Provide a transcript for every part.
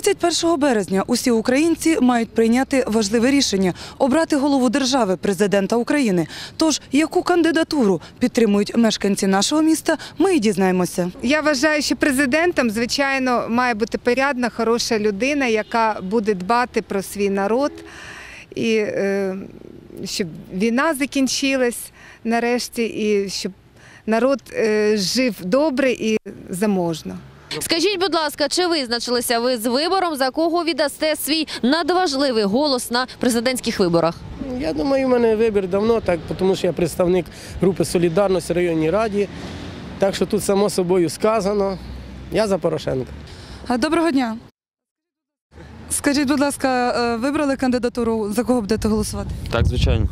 31 березня усі українці мають прийняти важливе рішення обрати голову держави, президента України. Тож, яку кандидатуру підтримують мешканці нашого міста, ми і дізнаємося. Я вважаю, що президентом, звичайно, має бути порядна, хороша людина, яка буде дбати про свій народ, і е, щоб війна закінчилась нарешті, і щоб народ е, жив добре і заможно. Скажіть, будь ласка, чи визначилися ви з вибором, за кого віддасте свій надважливий голос на президентських виборах? Я думаю, в мене вибір давно, так, тому що я представник групи Солідарність в районній раді. Так що тут само собою сказано. Я за Порошенка. А, Доброго дня. Скажіть, будь ласка, е, вибрали кандидатуру, за кого будете голосувати? Так, звичайно,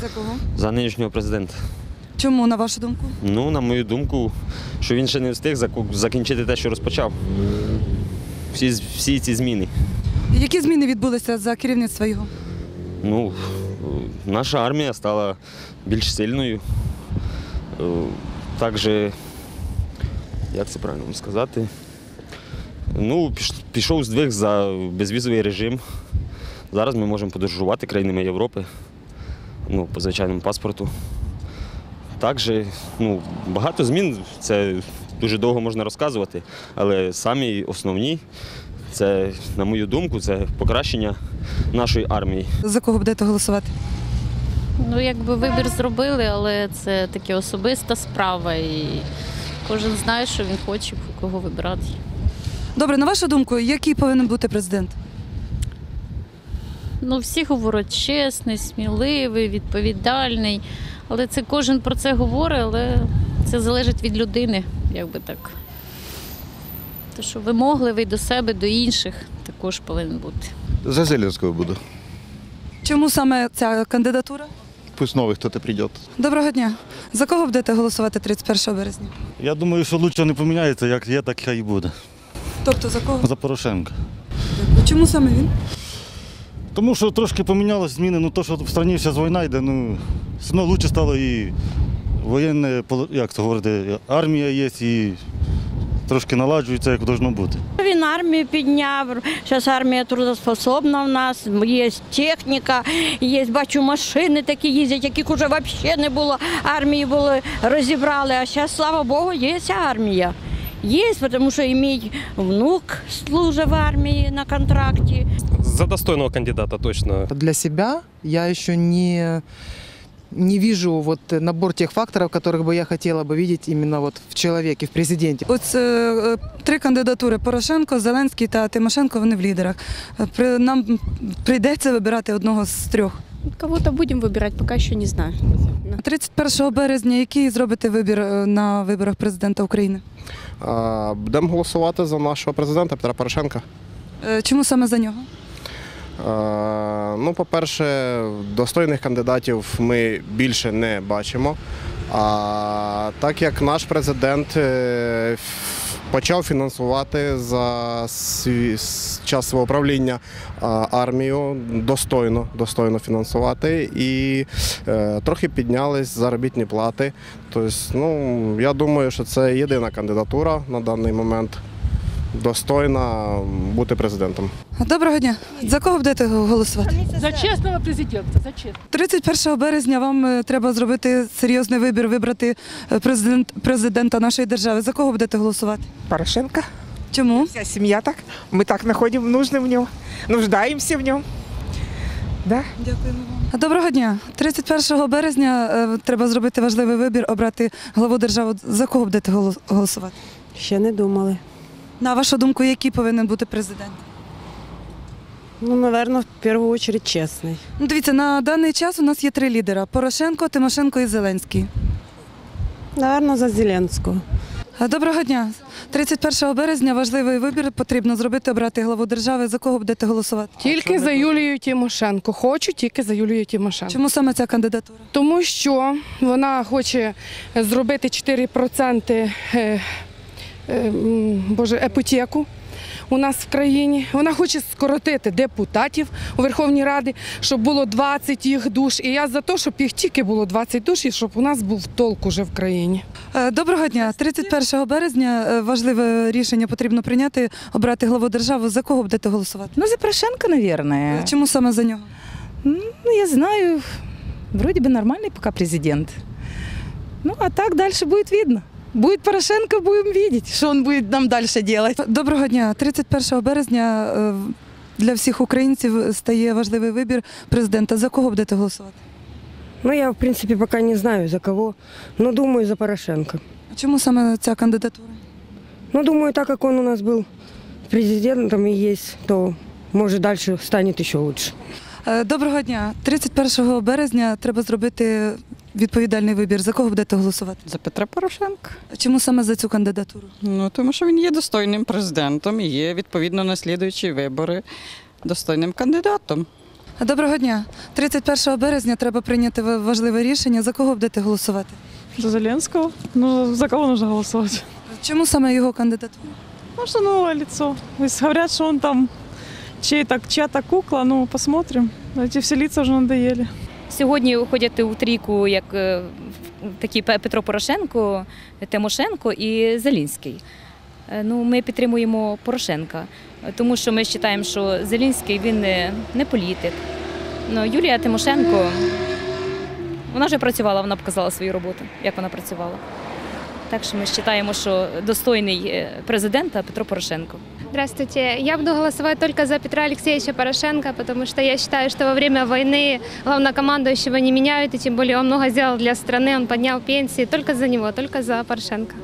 За кого? за нинішнього президента. Чому, на вашу думку? Ну, на мою думку, що він ще не встиг закінчити те, що розпочав. Всі, всі ці зміни. Які зміни відбулися за керівництва його? Ну, наша армія стала більш сильною. Е, Також, як це правильно вам сказати? Ну, пішов здвиг за безвізовий режим. Зараз ми можемо подорожувати країнами Європи ну, по звичайному паспорту. Також ну, багато змін, це дуже довго можна розказувати, але самі основні, це, на мою думку, це покращення нашої армії. За кого будете голосувати? Ну, якби вибір зробили, але це таке особиста справа, і кожен знає, що він хоче, кого вибирати. Добре, на вашу думку, який повинен бути президент? Ну, всі говорять чесний, сміливий, відповідальний. Але це кожен про це говорить, але це залежить від людини, якби так. Те, що вимогливий до себе, до інших, також повинен бути. За Зеленского буду. Чому саме ця кандидатура? Пусть новый кто-то придет. Доброго дня. За кого будете голосувати 31 березня? Я думаю, що лучше не поміняється, як є, так хай і буде. Тобто за кого? За Порошенка. Чому саме він? Тому що трошки помінялось зміни, ну то, що в країні зараз війна йде, ну все одно лучше стало і воєнне, як це говорити, армія є і трошки наладжується, як должно бути. Він армію підняв. Зараз армія трудоспособна в нас, є техніка, є, бачу, машини такі їздять, яких вже взагалі не було. Армії були, розібрали. А зараз, слава Богу, є армія. Є, тому що і мій внук служить в армії на контракті. За достойного кандидата точно. Для себя я еще не, не вижу вот набор тех факторов, которых бы я хотела бы видеть именно вот в человеке, в президенте. Ось е, е, три кандидатури: Порошенко, Зеленський та Тимошенко. Вони в лідерах. Е, При нам прийдеться вибирати одного з трьох. Кого-то будем выбирать, пока еще не знаю. 31 березня, який зробите вибір е, на виборах президента України? А, Будемо голосувати за нашого президента Петра Порошенка. Е, Чому саме за нього? А, Ну, по-перше, достойних кандидатів ми більше не бачимо. А так як наш президент е, почав фінансувати за час свого правління армію достойно, достойно фінансувати і е, трохи піднялись заробітні плати. Тобто, ну, я думаю, що це єдина кандидатура на даний момент достойна бути президентом. Доброго дня. За кого будете голосувати? За честного президента, за честного. 31 березня вам е, треба зробити серйозний вибір, вибрати е, президент, президента нашої держави. За кого будете голосувати? Порошенко. Чому? Вся семья так. Мы так находим нужным в нем. Нуждаемся в нем. Да? Дякуємо вам. Доброго дня. 31 березня е, треба зробити важливий вибір, обрати главу держави. За кого будете голос- голосувати? Ще не думали. На вашу думку, який повинен бути президент? Ну, наверное, в первую очередь честный. Ну, дивіться, на даний час у нас є три лідера: Порошенко, Тимошенко і Зеленський. Наверное, за Зеленского. А, Доброго дня. 31 березня важливий вибір потрібно зробити, обрати главу держави. За кого будете голосувати? Тільки за Юлію Тимошенко. Хочу тільки за Юлію Тимошенко. Чому саме ця кандидатура? Тому що вона хоче зробити 4% е, е, м, боже, іпотеку. у нас в країні. Вона хоче скоротити депутатів у Верховній Раді, щоб було 20 їх душ. І я за те, щоб їх тільки було 20 душ, і щоб у нас був толк уже в країні. Е, Доброго дня. 31 березня е, важливе рішення потрібно прийняти, обрати главу держави. За кого будете голосувати? Ну, за Порошенко, наверное. Чому саме за нього? Ну, я знаю, вроде бы нормальный пока президент. Ну, а так дальше будет видно. Будет Порошенко, будем видеть, что он будет нам дальше делать. Доброго дня. 31 березня е, для всіх українців стає важливий вибір президента. За кого будете голосувати? Ну, я, в принципе, пока не знаю, за кого, но думаю, за Порошенко. Чому саме ця кандидатура? Ну, думаю, так как он у нас был президентом и есть, то, может, дальше станет еще лучше. Е, Доброго дня. 31 березня треба зробити відповідальний вибір. За кого будете голосувати? За Петра Порошенка. Чому саме за цю кандидатуру? Ну, тому що він є достойним президентом і є відповідно на слідуючі вибори достойним кандидатом. Доброго дня. 31 березня треба прийняти важливе рішення. За кого будете голосувати? За Зеленского? Ну, за кого нужно голосовать? Чому саме його кандидатура? Ну, что новое лицо. То есть говорят, что он там чей-то, чья-то кукла, ну, посмотрим. Эти все лица уже надоели. Сьогодні ходять у трійку як е, такі Петро Порошенко, Тимошенко і Зелінський. Е, Ну, ми підтримуємо Порошенка, тому що ми вважаємо, що Зелінський він не, не політик. Ну, Юлія Тимошенко, вона вже працювала, вона показала свою роботу, як вона працювала. Так що ми вважаємо, що достойний е, президента Петро Порошенко. Здравствуйте. Я буду голосовать только за Петра Алексеевича Порошенко, потому что я считаю, что во время войны главнокомандующего не меняют, и тем более он много сделал для страны, он поднял пенсии. Только за него, только за Порошенко.